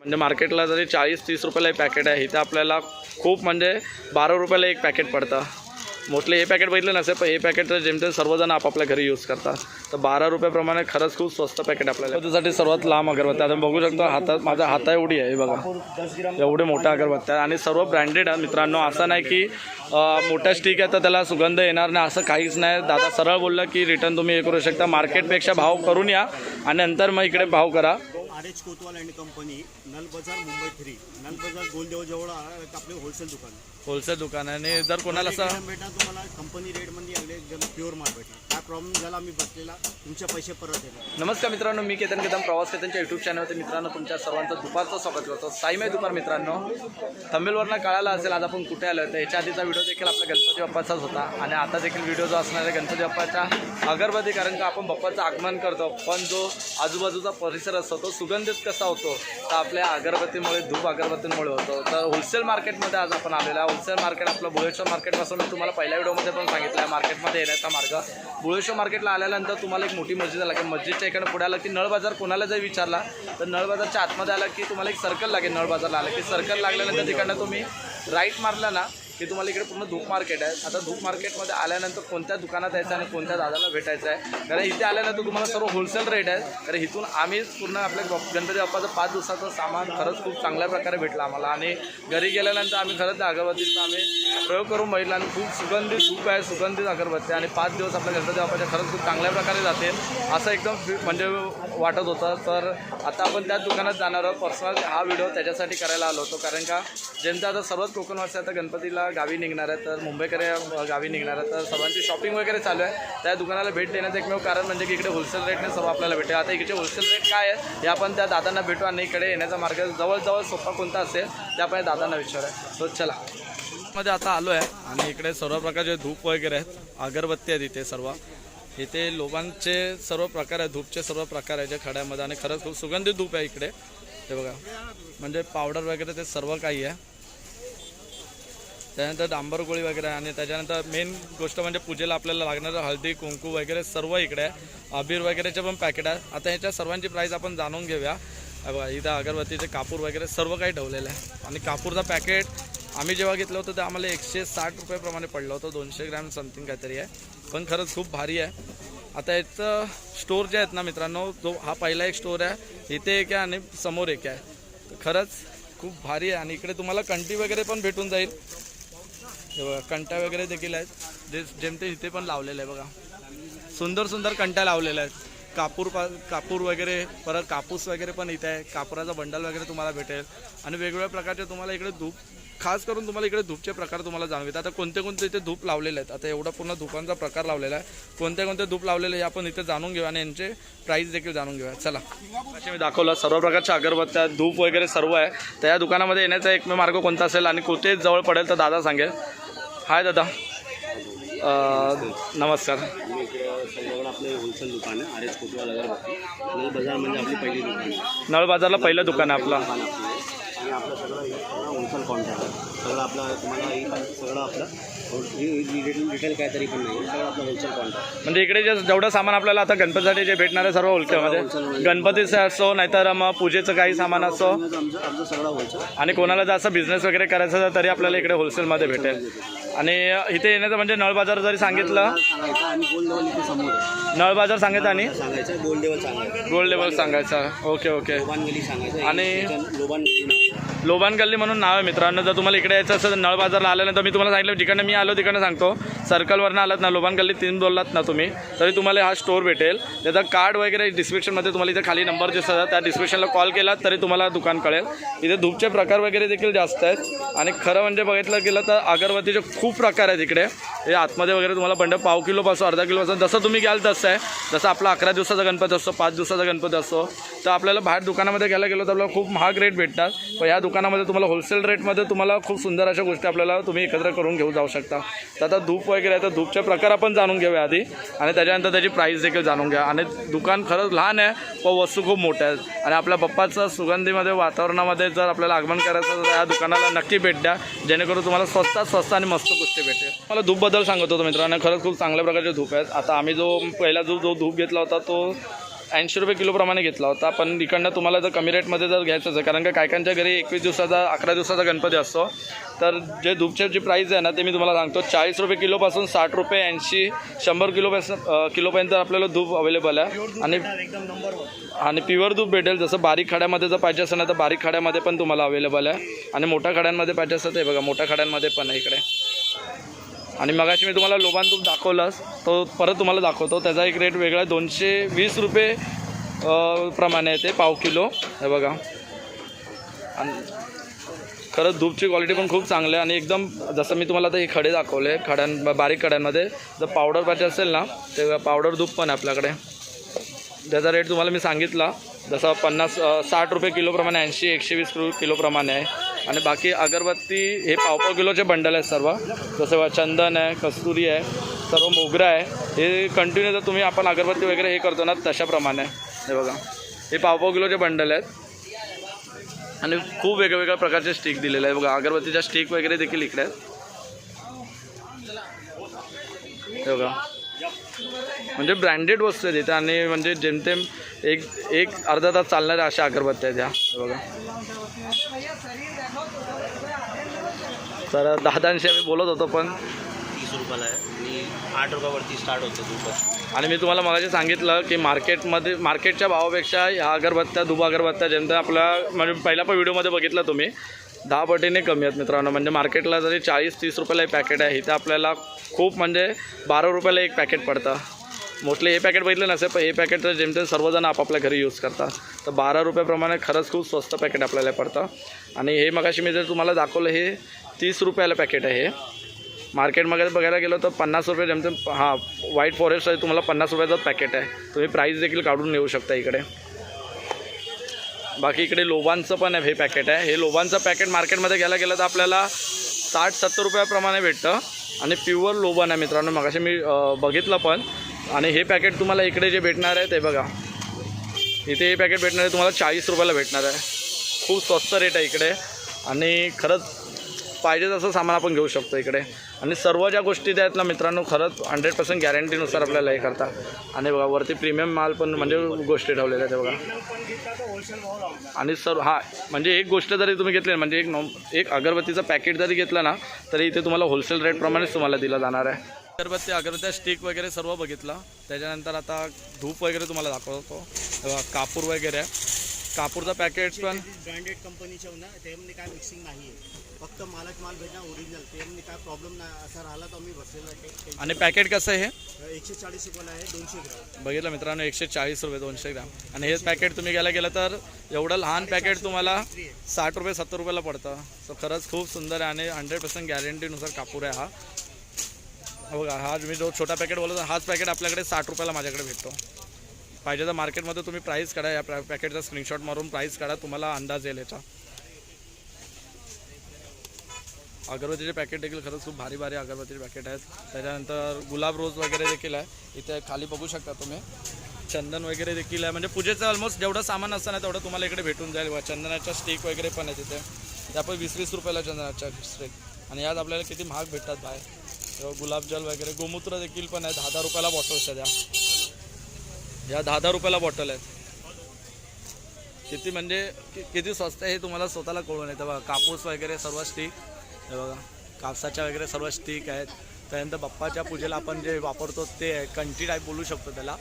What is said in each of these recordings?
म्हणजे मार्केटला जरी चाळीस तीस रुपयाला एक पॅकेट आहे इथं आपल्याला खूप म्हणजे बारा रुपयाला एक पॅकेट पडतं. मोस्टली हे पॅकेट बघितलं नसेल पण हे पॅकेट तर जेमतेम सर्वजण आपापल्या घरी यूज करतात. तर बारा रुपयाप्रमाणे खरंच खूप स्वस्त पॅकेट आपल्याला. त्यासाठी सर्वात लांब अगरबत्त्या. आता बघू शकतो हातात माझा हाता एवढी आहे बघा. एवढे मोठ्या अगरबत्त्या. आणि सर्व ब्रँडेड आहे मित्रांनो. असं नाही की मोठा मोठ्या स्टिक आहे तर त्याला सुगंध येणार नाही असं काहीच नाही. दादा सरळ बोललं की रिटर्न तुम्ही हे करू शकता. मार्केटपेक्षा भाव करून या आणि नंतर मग इकडे भाव करा. R H Kotwal and company Nal Bazar Mumbai three. Null बाजार गोलदेव जवळ आपले होलसेल दुकान. होलसेल दुकान आहे. आणि जर कोणाला असं भेटणार तुम्हाला कंपनी रेटमध्ये अगदी एकदम प्युअर माल भेटणार. प्रॉब्लेम झाला आम्ही बसलेला तुमचे पैसे परत येणार. नमस्कार मित्रांनो मी केतन केतन प्रवास केतनच्या युट्यूब चॅनलवरती मित्रांनो तुमच्या सर्वांचं दुपारचं स्वागत करतो. साईमय दुपार मित्रांनो. थंबेलवरनं कळायला असेल आज आपण कुठे आलो तर याच्या आधीचा व्हिडिओ देखील आपला गणपती बाप्पाचाच होता. आणि आता देखील व्हिडिओ जो असणार आहे गणपती बाप्पाच्या अगरबत्ती कारण का आपण बाप्पाचं आगमन करतो. पण जो आजूबाजूचा परिसर असतो तो सुगंधित कसा होतो तर आपल्या अगरबत्तीमुळे धूप अगरबत्तीमुळे होतो. तर होलसेल मार्केटमध्ये आज आपण आलेलो आहे. होलसेल मार्केट आपलं भुळेश्वर मार्केटपासून मी तुम्हाला पहिल्या व्हिडिओमध्ये पण सांगितलं आहे. मार्केटमध्ये येण्याचा मार्ग जोशो मार्केटला आल्यानंतर तुम्हाला एक मोठी मस्जिद लागेल मस्जिदच्या इकडे पुढे आलं की नळ बाजार कोणाला जर विचारला तर नळ बाजारच्या आतमध्ये आला की तुम्हाला एक सर्कल लागेल नळ बाजारला आलं की. सर्कल लागल्यानंतर तिकडनं तुम्ही राईट मारला ना की तुम्हाला इकडे पूर्ण धूप मार्केट आहे. आता धूप मार्केटमध्ये आल्यानंतर कोणत्या दुकानात यायचं आणि कोणत्या दादाला भेटायचं आहे? कारण इथे आल्यानंतर तुम्हाला सर्व होलसेल रेट आहे. कारण इथून आम्ही पूर्ण आपल्या गणपती बाप्पाचं पाच दिवसाचं सामान खरंच खूप चांगल्या प्रकारे भेटलं आम्हाला. आणि घरी गेल्यानंतर आम्ही खरंच त्या अगरबत्तीचा आम्ही प्रयोग करून बघितला आणि खूप सुगंधित धूप आहे सुगंधित अगरबत्ती. आणि पाच दिवस आपल्या गणपती बाप्पाच्या खरंच खूप चांगल्या प्रकारे जाते असं एकदम फी- म्हणजे वाटत होतं. तर आता आपण त्याच दुकानात जाणार आहोत. पर्सनल हा व्हिडिओ त्याच्यासाठी करायला आलो होतो. कारण का ज्यांचं आता सर्वच कोकणवासी आता गणपतीला गावी निघणार आहे तर मुंबईकडे गावी निघणार आहे. तर सर्वांची शॉपिंग वगैरे चालू आहे. त्या दुकानाला भेट देण्याचं एकमेव कारण म्हणजे की इकडे होलसेल रेटने सर्व आपल्याला भेटेल. आता इकडे होलसेल रेट काय आहे हे आपण त्या दादांना भेटू आणि इकडे येण्याचा मार्ग जवळजवळ सोपा कोणता असेल ते आपण दादांना विचारूया. सो चला. मध्ये आता आलो आहे आणि इकडे सर्व प्रकारचे धूप वगैरे आहेत. अगरबत्ती आहेत इथे सर्व. इथे लोकांचे सर्व प्रकार आहेत धूपचे सर्व प्रकार आहे जे खड्यामध्ये. आणि खरंच खूप सुगंधित धूप आहे इकडे. हे बघा. म्हणजे पावडर वगैरे ते सर्व काही आहे. त्यानंतर डांबर गोळी वगैरे आहे. आणि त्याच्यानंतर मेन गोष्ट म्हणजे पूजेला आपल्याला लागणारं हळदी कुंकू वगैरे सर्व इकडे आहे. अबीर वगैरेचे पण पॅकेट आहे आता ह्याच्या सर्वांची प्राईस आपण जाणून घेऊया. बघा इथं अगरबत्तीचे कापूर वगैरे सर्व काही ठेवलेलं आहे. आणि कापूरचा पॅकेट आम्ही जेव्हा घेतलं होतं ते आम्हाला एकशे साठ रुपयेप्रमाणे पडलं होतं. दोनशे ग्रॅम समथिंग काहीतरी आहे. पण खरंच खूप भारी आहे. आता याचं स्टोर जे आहेत ना मित्रांनो जो हा पहिला एक स्टोर आहे इथे एक आहे आणि समोर एक आहे. खरंच खूप भारी आहे. आणि इकडे तुम्हाला कंटी वगैरे पण भेटून जाईल. हे बघा कंट्या वगैरे देखील आहेत. जे जेमते इथे पण लावलेलं आहे बघा. सुंदर सुंदर कंट्या लावलेल्या आहेत. कापूर पा कापूर वगैरे परत कापूस वगैरे पण इथे आहे. कापुराचा बंडल वगैरे तुम्हाला भेटेल. आणि वेगवेगळ्या प्रकारचे तुम्हाला इकडे धूप खास करून तुम्हाला इकडे धूपचे प्रकार तुम्हाला जाणवेत. आता कोणते कोणते इथे धूप लावलेले आहेत? आता एवढा पूर्ण धूपांचा प्रकार लावलेला आहे. कोणते कोणते धूप लावलेले हे आपण इथे जाणून घेऊया आणि यांचे प्राईस देखील जाणून घेऊया. चला. असे मी दाखवलं सर्व प्रकारच्या अगरबत्त्या धूप वगैरे सर्व आहे. त्या दुकानामध्ये येण्याचा एकमेव मार्ग कोणता असेल आणि कुठे जवळ पडेल तर दादा सांगेल. हाय दादा. नमस्कार. आम्ही इकडे आपलं होलसेल दुकान आहे आर एस कोतवाल अगरबत्ती बाजार म्हणजे आपली पहिली दुकान आहे नळ बाजारला पहिलं दुकान आहे आपलं. आणि आपलं सगळं होलसेल कॉन्टॅक्ट सगळं आपलं तुम्हाला हे पण सगळं आपलं रिटेल रिटेल काहीतरी पण नाही. सगळं आपलं होलसेल कॉन्टॅक्ट म्हणजे इकडे जे जेवढं सामान आपल्याला आता गणपतीसाठी जे भेटणार आहे सर्व होलसेलमध्ये गणपतीचं असो नाहीतर मग पूजेचं काही सामान असो. आमचं आमचं सगळं होलसेल आणि कोणाला जर असं बिझनेस वगैरे करायचं असेल तरी आपल्याला इकडे होलसेलमध्ये भेटेल. आणि इथे येण्याचं म्हणजे नळ बाजार जरी सांगितलं सांगायचं आणि गोल्ड लेवल इथे समोर आहे. नळ बाजार सांगितलं आणि? सांगायचं गोल्ड लेवल सांगायचं. गोल्ड लेवल सांगायचं. Okay okay. लोबान गली सांगायचं आणि- लोबान गली नाव. लोबान गल्ली म्हणून नाव आहे मित्रांनो. जर तुम्हाला इकडे यायचं असेल नळ बाजारला आल्यानंतर मी तुम्हाला सांगितलं जिकडनं मी आलो तिकडनं सांगतो. सर्कलवरनं आलात ना लोबान गल्ली तीन बोललात ना तुम्ही तरी तुम्हाला हा स्टोर भेटेल. त्याचा कार्ड वगैरे डिस्क्रिप्शनमध्ये तुम्हाला इथे खाली नंबर दिसतात त्या डिस्क्रिप्शनला कॉल केलात तरी तुम्हाला दुकान कळेल. इथे धूपचे प्रकार वगैरे देखील जास्त आहेत. आणि खरं म्हणजे बघितलं गेलं तर अगरबत्तीचे खूप प्रकार आहेत इकडे. हे आतमध्ये वगैरे तुम्हाला बंड पाव किलोपासून अर्धा किलोपासून जसं तुम्ही घ्याल तसं आहे. जसं आपला अकरा दिवसाचा गणपती असतो पाच दिवसाचा गणपती असतो. तर आपल्याला बाहेर दुकानामध्ये घ्यायला गेलो तर आपल्याला खूप महाग रेट भेटतात पण या दुकानामध्ये तुम्हाला होलसेल रेटमध्ये तुम्हाला खूप सुंदर अशा गोष्टी आपल्याला तुम्ही एकत्र करून घेऊ जाऊ शकता. तर आता धूप वगैरे आहे तर धूपचे प्रकार आपण जाणून घेऊया आधी. आणि त्याच्यानंतर त्याची प्राईस देखील जाणून घ्या आणि दुकान खरंच लहान आहे पण वस्तू खूप मोठ्या आहेत. आणि आपल्या बाप्पाचं सुगंधीमध्ये वातावरणामध्ये जर आपल्याला आगमन करायचं तर या दुकानाला नक्की भेट द्या. जेणेकरून तुम्हाला स्वस्तात स्वस्त आणि मस्त गोष्टी भेटेल. मला धूपबद्दल सांगत होतो मित्रांनो खरंच खूप चांगल्या प्रकारचे धूप आहेत. आता आम्ही जो पहिला जो जो धूप घेतला होता तो ऐंशी रुपये किलोप्रमाणे घेतला होता पण इकडनं तुम्हाला जर कमी रेटमध्ये जर घ्यायचं असेल कारण का काय काहींच्या घरी एकवीस दिवसाचा अकरा दिवसाचा गणपती असतो तर जे धूपचे जी प्राईस आहे ना ते मी तुम्हाला सांगतो चाळीस रुपये किलोपासून साठ रुपये ऐंशी शंभर किलोपासून किलोपर्यंत आपल्याला धूप अवेलेबल आहे. आणि आणि प्युअर दूध भेटेल जसं बारीक खड्यामध्ये जर पाहिजे असेल ना तर बारीक खड्यामध्ये पण तुम्हाला अवेलेबल आहे. आणि मोठ्या खड्यांमध्ये पाहिजे असेल तर हे बघा मोठ्या खड्यांमध्ये पण आहे इकडे. आणि मगाशी मी तुम्हाला लोबान तूप दाखवलास तो परत तुम्हाला दाखवतो. त्याचा एक रेट वेगळा आहे दोनशे वीस रुपये प्रमाणे आहे ते पाव किलो. हे बघा. आणि खरंच धूपची क्वालिटी पण खूप चांगली आहे आणि एकदम जसं मी तुम्हाला आता हे खडे दाखवले खड्यां बारीक खड्यांमध्ये जर पावडर पाहिजे असेल ना ते पावडर धूप पण आहे आपल्याकडे. त्याचा रेट तुम्हाला मी सांगितला. जसं पन्नास साठ रुपये किलोप्रमाणे ऐंशी एकशे वीस रु किलोप्रमाणे आहे. आणि बाकी अगरबत्ती हे पाव पाव किलोचे बंडल आहेत सर्व. जसं चंदन आहे कस्तुरी आहे सर्व मोगरा आहे. हे कंटिन्यू जर तुम्ही आपण अगरबत्ती वगैरे हे करतो ना तशाप्रमाणे हे बघा. हे पाव पाव किलोचे बंडल आहेत. आणि खूप वेगवेगळ्या प्रकारचे स्टिक दिलेले आहे बघा अगरबत्तीच्या स्टिक वगैरे देखील इकडे आहेत. हे बघा. म्हणजे ब्रँडेड वस्तू आहेत इथे आणि म्हणजे जेमतेम एक एक अर्धा तास चालणाऱ्या अशा अगरबत्त्या आहेत ह्या बघा. तर दादांशी आम्ही बोलत होतो पण तीस रुपयाला आहे. आणि आठ रुपयावरती स्टार्ट होतं धूप आणि मी तुम्हाला मगाशी सांगितलं की मार्केटमध्ये मार्केटच्या भावापेक्षा ह्या अगरबत्त्या दुबा अगरबत्त्या जेमतेम आपल्या म्हणजे पहिल्या पण व्हिडिओमध्ये बघितलं तुम्ही दहा पटीने कमी आहेत मित्रांनो. म्हणजे मार्केटला जरी चाळीस तीस रुपयाला एक पॅकेट आहे इथं आपल्याला खूप म्हणजे बारा रुपयाला एक पॅकेट पडतं. मोस्टली हे पॅकेट बघितलं नसेल पण हे पॅकेट तर जेमतेम सर्वजण आपापल्या घरी यूज करतात. तर बारा रुपयाप्रमाणे खरंच खूप स्वस्त पॅकेट आपल्याला पडतं. आणि हे मगाशी मी जर तुम्हाला दाखवलं हे तीस रुपयाला पॅकेट आहे हे. मार्केटमध्ये बघायला गेलं तर पन्नास रुपये जेमतेम हां व्हाईट फॉरेस्ट आहे तुम्हाला पन्नास रुपयाचं पॅकेट आहे. तुम्ही प्राईस देखील काढून नेऊ शकता इकडे. बाकी इकडे लोबांचं पण हे पॅकेट आहे. हे लोबांचं पॅकेट मार्केटमध्ये घ्यायला गेलं तर आपल्याला साठ सत्तर रुपयाप्रमाणे भेटतं. आणि प्युअर लोबान आहे मित्रांनो मगाशी मी बघितलं पण. आणि हे पॅकेट तुम्हाला इकडे जे भेटणार आहे ते बघा. इथे हे पॅकेट भेटणार आहे तुम्हाला चाळीस रुपयाला भेटणार आहे. खूप स्वस्त रेट आहे इकडे. आणि खरंच पाहिजे तसं सामान आपण घेऊ शकतो इकडे. आणि सर्व ज्या गोष्टी त्या आहेत ना मित्रांनो खरंच हंड्रेड पर्सेंट गॅरंटीनुसार आपल्याला हे करतात आणि बघा वरती प्रीमियम माल पण म्हणजे गोष्टी ठेवलेल्या आहेत बघा. आणि सर हां म्हणजे एक गोष्ट जरी तुम्ही घेतली म्हणजे एक नॉम एक अगरबत्तीचं पॅकेट जरी घेतलं ना तरी इथे तुम्हाला होलसेल रेटप्रमाणेच तुम्हाला दिलं जाणार आहे. अगरबत्ती अगरबत्त्या स्टिक वगैरे सर्व बघितलं. त्याच्यानंतर आता धूप वगैरे तुम्हाला दाखवतो. कापूर वगैरे. आहे कापूरचं पॅकेट पण ब्रँडेड कंपनीच्या काय मिक्सिंग नाही आहे फक्त मालच माल भेटणार ओरिजिनल त्यामध्ये काय प्रॉब्लेम नाही. असा राहिला तर आम्ही बसलेला आणि पॅकेट कसं आहे हे? एकशे चाळीस रुपयाला आहे दोनशे ग्राम. बघितलं मित्रांनो एकशे चाळीस रुपये दोनशे ग्राम. आणि हेच पॅकेट तुम्ही घ्यायला गेलं तर एवढं लहान पॅकेट तुम्हाला साठ रुपये सत्तर रुपयाला पडतं. सो खरंच खूप सुंदर आहे आणि हंड्रेड पर्सेंट गॅरंटीनुसार कापूर आहे हा. हा बघा हा मी जो छोटा पॅकेट बोलतो हाच पॅकेट आपल्याकडे साठ रुपयाला माझ्याकडे भेटतो. पाहिजे तर मार्केटमध्ये तुम्ही प्राईस काढा. या पॅकेटचा स्क्रीनशॉट मारून प्राईस काढा. तुम्हाला अंदाज येईल याचा. अगरबत्तीचे पॅकेट देखील खरंच खूप भारी भारी अगरबत्तीचे पॅकेट आहेत. त्याच्यानंतर गुलाब रोज वगैरे देखील आहे. इथे खाली बघू शकता तुम्ही. चंदन वगैरे देखील आहे. म्हणजे पूजेचं ऑलमोस्ट जेवढं सामान असतं ना तेवढं तुम्हाला इकडे भेटून जाईल. चंदनाच्या स्टिक वगैरे पण आहे तिथे त्या पण वीस वीस रुपयाला चंदनाच्या स्टिक आणि यात आपल्याला किती महाग भेटतात बाहेर. तेव्हा गुलाबजल वगैरे गोमूत्र देखील पण आहे दहा दहा रुपयाला बॉटल्स आहेत या. या दहा दहा रुपयाला बॉटल आहेत. किती म्हणजे किती स्वस्त आहे हे तुम्हाला स्वतःला कळून येतं. बघा कापूस वगैरे सर्व स्टिक हे बघा कापसाच्या वगैरे सर्व स्टिक आहेत. त्यानंतर बाप्पाच्या पूजेला आपण जे वापरतो ते आहे कंठी टाईप बोलू शकतो त्याला.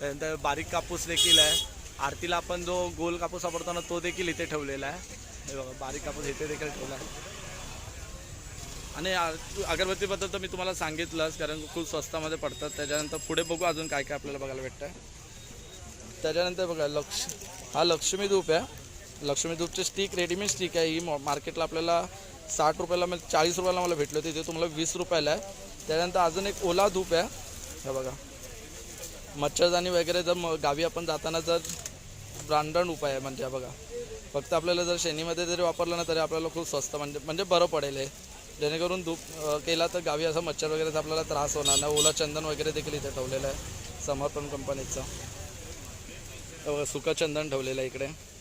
त्यानंतर बारीक कापूस देखील आहे. आरतीला आपण जो गोल कापूस वापरतो ना तो देखील इथे ठेवलेला आहे. हे बघा बारीक कापूस इथे देखील ठेवला आहे. आणि अगरबत्तीबद्दल तर मी तुम्हाला सांगितलंच कारण खूप स्वस्तामध्ये पडतात. त्याच्यानंतर पुढे बघू अजून काय काय आपल्याला बघायला भेटतं आहे त्याच्यानंतर बघा लक्ष हा लक्ष्मी धूप आहे. लक्ष्मी धूपचे स्टिक रेडीमेड स्टिक आहे. ही मॉ- मार्केटला आपल्याला साठ रुपयाला मला चाळीस रुपयाला मला भेटले होते ते तुम्हाला वीस रुपयाला आहे. त्याच्यानंतर अजून एक ओला धूप आहे. हे बघा. मच्छरदाणी वगैरे जर म- गावी आपण जाताना जर ब्रांडण उपाय आहे म्हणजे हा बघा. फक्त आपल्याला जर शेणीमध्ये जरी वापरलं ना तरी आपल्याला खूप स्वस्त म्हणजे म्हणजे बरं पडेल हे. जेणेकरून धूप केला तर गावी असं मच्छर वगैरेचा आपल्याला त्रास होणार नाही. ओला चंदन वगैरे देखील इथे ठेवलेलं आहे समर्पण कंपनीचं हे चंदन ठेवलेलं आहे इकडे.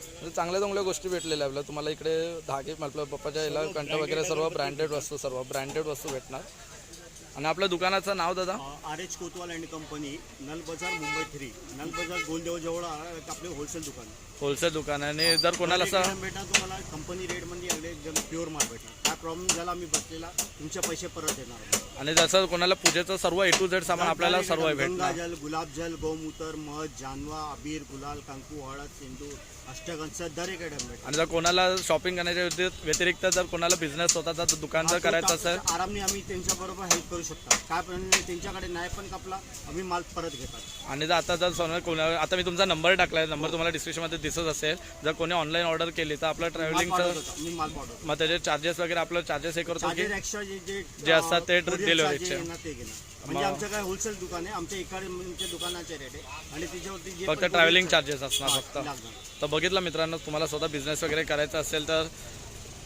म्हणजे चांगल्या चांगल्या गोष्टी भेटलेल्या आपल्या तुम्हाला इकडे धागे आपल्या पप्पाच्या याला कंठ वगैरे सर्व ब्रँडेड वस्तू सर्व ब्रँडेड वस्तू भेटणार. आणि आपल्या दुकानाचं नाव दादा? R H Kotwal and company Nal Bazar Mumbai three. Null बाजार गोलदेव जवळ आपले होलसेल दुकान. होलसेल दुकान आहे. आणि जर कोणाला असं भेटणार तुम्हाला कंपनी रेटमध्ये अगदी एकदम प्युअर माल भेटणार. प्रॉब्लेम झाला आम्ही बसलेला. तुमचे पैसे परत येणार. आणि जसं कोणाला पूजेचं सर्व ए टू झेड सामान आपल्याला सर्व भेटणार. जल गुलाबजल गोमूत्र मध जानवा अबीर गुलाल कंकू हळद सिंदूर अष्टगंध दर एक आयटम भेटणार. आणि जर कोणाला शॉपिंग करण्याच्या व्यतिरिक्त- व्यतिरिक्त जर कोणाला बिझनेस स्वतःचा दुकान जर करायचं असेल आरामने आम्ही त्यांच्याबरोबर हेल्प करू शकतो. काय पण त्यांच्याकडे नाही पण कापला आम्ही माल परत घेतात. आणि जर आता जर सोनं कोणा आता मी तुमचा नंबर टाकलाय. नंबर तुम्हाला डिस्क्रिप्शनमध्ये दिसत असेल. जर कोणी ऑनलाईन ऑर्डर केली तर आपलं माल ट्रॅव्हलिंगचं पाठवतो मी माल पाठवतो मग त्याचे चार्जेस वगैरे आपलं चार्जेस हे करतो की चार्जेस एक्स्ट्रा जे जे जे असतात ते courier delivery charges चे. आहे ना ते घेणार. म्हणजे आमचं काय होलसेल दुकान आहे आमच्या एका म्हणजे दुकानाचे रेट आहे. आणि त्याच्यावरती जे फक्त ट्रॅव्हलिंग चार्जेस असणार फक्त. तर बघितलं मित्रांनो तुम्हाला स्वतः बिझनेस वगैरे करायचा असेल तर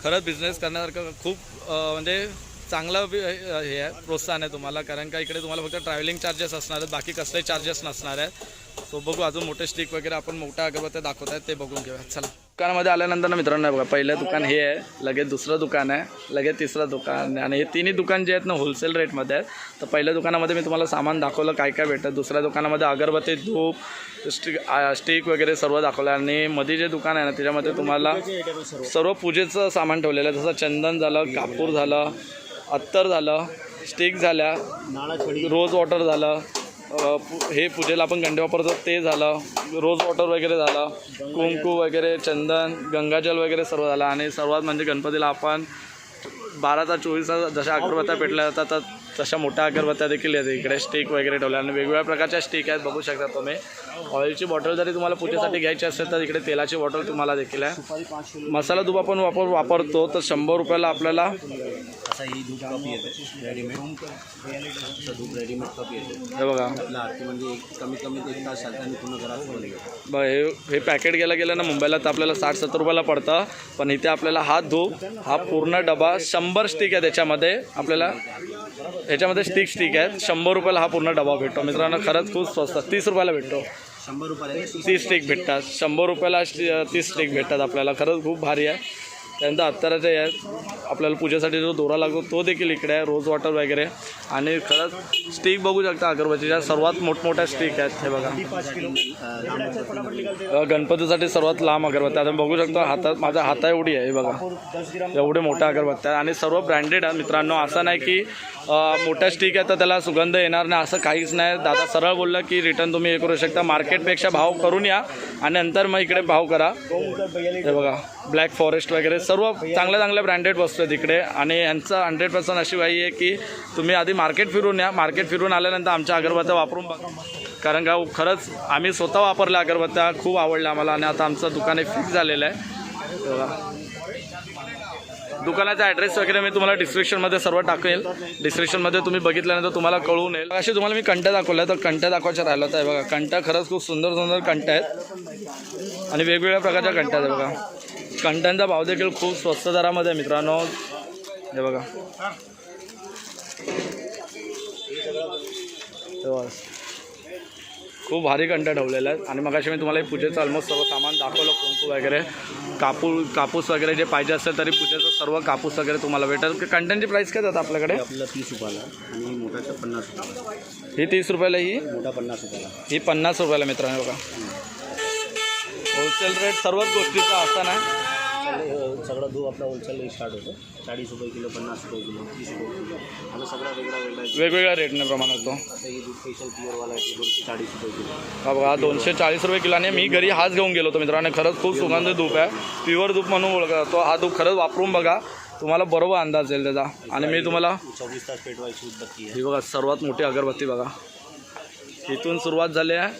खरंच बिझनेस करण्यासारखं खूप अं, म्हणजे चांगलं बी- अं, हे आहे प्रोत्साहन आहे तुम्हाला. कारण का इकडे तुम्हाला फक्त ट्रॅव्हलिंग चार्जेस असणार आहेत बाकी कसले चार्जेस नसणार आहेत. सो बघू अजून मोठे स्टिक वगैरे आपण मोठ्या अगरबत्त्या दाखवत आहेत ते बघून घेऊया. चला. दुकानामध्ये आल्यानंतर ना मित्रांनो बघा पहिलं दुकान हे आहे लगेच दुसरं दुकान आहे लगेच तिसरं दुकान आणि हे तिन्ही दुकान जे आहेत ना होलसेल रेटमध्ये आहेत. तर पहिल्या दुकानामध्ये मी तुम्हाला सामान दाखवलं काय काय भेटतं. दुसऱ्या दुकानामध्ये अगरबत्ती धूप स्टिक स्टिक वगैरे सर्व दाखवलं. आणि मध्ये जे दुकान आहे ना त्याच्यामध्ये तुम्हाला सर्व पूजेचं सामान ठेवलेलं आहे. जसं चंदन झालं कापूर झालं अत्तर झालं स्टिक झाल्या रोज वॉटर झालं हे पूजेला आपण गंडे वापरतो ते झालं. रोज वॉटर वगैरे झालं. कुंकू वगैरे चंदन गंगाजल वगैरे सर्व झालं. आणि सर्वात म्हणजे गणपतीला आपण बाराचा चोवीसचा जशा अगरबत्त्या पेटल्या जातात तर तशा मोठ्या अगरबत्त्या देखील आहेत. इकडे स्टिक वगैरे ठेवल्या आणि वेगवेगळ्या प्रकारच्या स्टिक आहेत बघू शकता तुम्ही. ऑइलची बॉटल जरी तुम्हाला पूजेसाठी घ्यायची असेल तर इकडे तेलाची बॉटल तुम्हाला देखील आहे. मसाला धूप आपण वापर वापरतो तर शंभर रुपयाला आपल्याला ही धूप कप येते. रेडीमेड असं धूप रेडीमेड कप येते. हे बघा. आपला आरती म्हणजे एक कमीत कमी एक तास चालतं आणि पूर्ण घरात फुल घेतो ब हे हे पॅकेट गेलं गेलं ना मुंबईला तर आपल्याला साठ सत्तर रुपयाला पडतं. पण इथे आपल्याला हा धूप हा पूर्ण डबा शंभर स्टिक आहे त्याच्यामध्ये आपल्याला ह्याच्यामध्ये स्टिक स्टिक आहेत शंभर रुपयाला हा पूर्ण डबा भेटतो. मित्रांनो खरंच खूप स्वस्त. तीस रुपयाला भेटतो. शंभर रुपयाला तीस स्टिक भेटतात. शंभर रुपयाला तीस स्टिक भेटतात आपल्याला. खरंच खूप भारी आहे. त्यानंतर अत्तराचे आहेत आपल्याला पूजेसाठी जो दोरा लागतो तो देखील इकडे आहे रोज वॉटर वगैरे. आणि खरंच स्टिक बघू शकता अगरबत्तीच्या सर्वात मोठमोठ्या स्टिक आहेत हे बघा. गणपतीसाठी सर्वात लांब अगरबत्त्या. आता बघू शकतो हातात माझा हाता एवढी आहे हे बघा. एवढे मोठ्या अगरबत्त्या. आहे आणि सर्व ब्रँडेड आहे मित्रांनो. असं नाही की मोठ्या स्टिक आहे तर त्याला सुगंध येणार नाही असं काहीच नाही. दादा सरळ बोललं की रिटर्न तुम्ही हे करू शकता. मार्केटपेक्षा भाव करून या. आणि नंतर मग इकडे भाव करा. हे बघा. ब्लॅक फॉरेस्ट वगैरे सर्व चांगल्या चांगल्या ब्रँडेड वस्तू आहेत इकडे. आणि यांचं हंड्रेड पर्सेंट अशी वाई आहे की तुम्ही आधी मार्केट फिरून या. मार्केट फिरून आल्यानंतर आमच्या अगरबत्त्या वापरून बघा. कारण का खरंच आम्ही स्वतः वापरल्या अगरबत्त्या खूप आवडल्या आम्हाला. आणि आता आमचं दुकान हे फिक्स झालेलं आहे. बघा. दुकानाचा ॲड्रेस वगैरे मी तुम्हाला डिस्क्रिप्शनमध्ये सर्व टाकेल. डिस्क्रिप्शनमध्ये तुम्ही बघितल्यानंतर तुम्हाला कळून येईल. असे तुम्हाला मी कंट्या दाखवल्या. तर कंट्या दाखवायच्या राहिलं तर बघा. कंट्या खरंच खूप सुंदर सुंदर कंट्या आहेत. आणि वेगवेगळ्या प्रकारच्या कंट्या आहेत बघा. कंट्यांचा भाव देखील खूप स्वस्त दरामध्ये आहे मित्रांनो. हे बघा. खूप भारी कंट्या ठेवलेल्या आहेत आणि मग मी तुम्हाला पूजेचं ऑलमोस्ट सर्व सामान दाखवलं कुंकू वगैरे कापूस कापूस वगैरे जे पाहिजे असेल तरी पूजेचं सर्व कापूस वगैरे तुम्हाला भेटेल. कंट्यांची प्राईस काय जातं आपल्याकडे? आपल्याला तीस रुपयाला आणि मोठाचा पन्नास रुपयाला. ही तीस रुपयाला ही? मोठा पन्नास रुपयाला. ही पन्नास रुपयाला मित्रांनो बघा. होलसेल रेट सर्वच गोष्टीचा असा नाही. सगळं सगळं धूप आपला होलसेल स्टार्ट होतो. चाळीस रुपये किलो पन्नास रुपये किलो तीस रुपये किलो. आता सगळा वेगळा वेगळा. वेगवेगळ्या रेटने प्रमाणात तो. आता ही दूध स्पेशल प्युअरवाला आहे दोनशे चाळीस रुपये किलो. हा बघा दोनशे चाळीस रुपये किलोने मी घरी हाच घेऊन गेलो होतो मित्रांनो. खरंच खूप सुगंध धूप आहे. प्युअर धूप म्हणून ओळखला जातो. हा धूप खरंच वापरून बघा. तुम्हाला बरोबर अंदाज येईल त्याचा. आणि मी तुम्हाला चोवीस तास पेटवायची उदबत्ती आहे. ही बघा सर्वात मोठी अगरबत्ती बघा. इथून सुरुवात झाली आहे.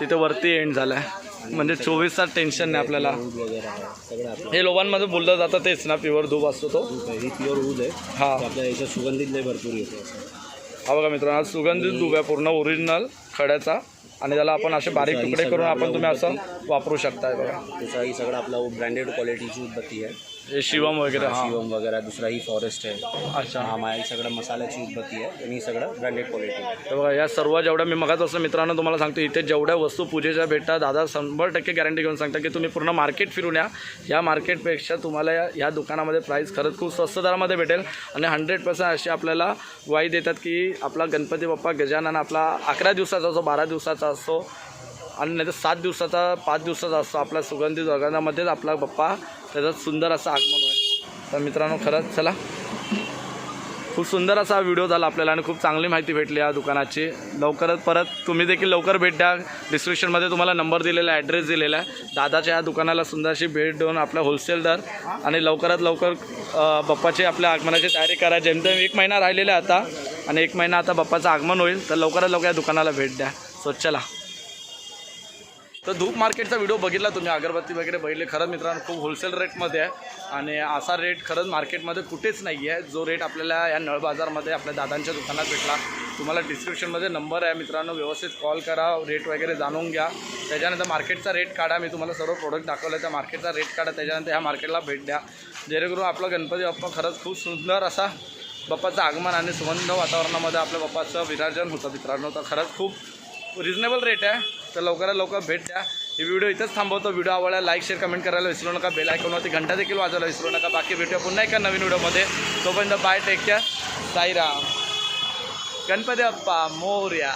तिथे वरती एंड झाला आहे. म्हणजे चोवीस तास टेन्शन नाही आपल्याला. ऊद वगैरे आहे सगळं आपलं हे लोकांमध्ये बोललं जातं तेच ना प्युअर धूप असतो तो. आहे ही प्युअर ऊद आहे. हा. आपल्या याच्यात सुगंधित लय भरपूर येतो. असं हा बघा मित्रांनो सुगंधित धूप आहे पूर्ण ओरिजिनल खड्याचा. आणि त्याला आपण असे बारीक तुकडे करून आपण तुम्ही असं वापरू शकताय बघा. त्याचा ही सगळं आपला ब्रँडेड क्वालिटीची उदबत्ती आहे. हे शिवम वगैरे. हां शिवम वगैरे दुसरा ही फॉरेस्ट आहे. अच्छा. हा मायल सगळं मसाल्याची उदबत्ती आहे. आणि सगळं ब्रँडेड क्वालिटी आहे तर बघा या सर्व जेवढ्या मी मगाच असं मित्रांनो तुम्हाला सांगतो इथे जेवढ्या वस्तू पूजेच्या भेटतात दादा शंभर टक्के गॅरंटी घेऊन सांगता की तुम्ही पूर्ण मार्केट फिरून या. या मार्केटपेक्षा तुम्हाला या या दुकानामध्ये प्राईस खरंच खूप स्वस्त दरामध्ये भेटेल. आणि हंड्रेड पर्सेंट अशी आपल्याला ग्वाही देतात की आपला गणपती बाप्पा गजानन आपला अकरा दिवसाचा असो बारा दिवसाचा असो आणि नाही तर सात दिवसाचा पाच दिवसाचा असतो. आपला सुगंधी जगांमध्येच आपला बाप्पा त्याचं सुंदर असं आगमन होईल. तर मित्रांनो खरंच चला. खूप सुंदर असा व्हिडिओ झाला आपल्याला आणि खूप चांगली माहिती भेटली या दुकानाची. लवकरच परत तुम्ही देखील लवकर भेट द्या. डिस्क्रिप्शनमध्ये तुम्हाला नंबर दिलेला आहे ॲड्रेस दिलेला आहे. दादाच्या या दुकानाला सुंदरशी भेट देऊन आपला होलसेल दर आणि लवकरात लवकर बाप्पाची आपल्या आगमनाची तयारी करा. जेमतेम एक महिना राहिलेला आहे आता आणि एक महिना आता बाप्पाचं आगमन होईल तर लवकरात लवकर या दुकानाला भेट द्या. सो चला. तर धूप मार्केटचा व्हिडिओ बघितला तुम्ही अगरबत्ती वगैरे बघितले. खरंच मित्रांनो खूप होलसेल रेटमध्ये आहे. आणि असा रेट खरंच मार्केटमध्ये कुठेच नाही आहे जो रेट आपल्याला या नळ बाजारमध्ये आपल्या दादांच्या दुकानात भेटला तुम्हाला डिस्क्रिप्शनमध्ये नंबर आहे मित्रांनो. व्यवस्थित कॉल करा रेट वगैरे जाणून घ्या. त्याच्यानंतर मार्केटचा रेट काढा. मी तुम्हाला सर्व प्रोडक्ट दाखवलं त्या मार्केटचा रेट काढा. त्याच्यानंतर ह्या मार्केटला भेट द्या. जेणेकरून आपला गणपती बाप्पा खरंच खूप सुंदर असा बाप्पाचं आगमन आणि सुगंध वातावरणामध्ये आपल्या बाप्पाचं विराजन होतं मित्रांनो. तर खरंच खूप रिजनेबल रेट आहे तर लवकरात लवकर भेट द्या. ही व्हिडिओ इथंच थांबवतो. व्हिडिओ आवडला लाईक शेअर कमेंट करायला विसरू नका. बेल आयकॉनवरती घंटा देखील वाजवायला विसरू नका. बाकी भेटूया पुन्हा एका नवीन व्हिडिओमध्ये. तोपर्यंत bye take care Sairam. Ganpati Bappa Morya.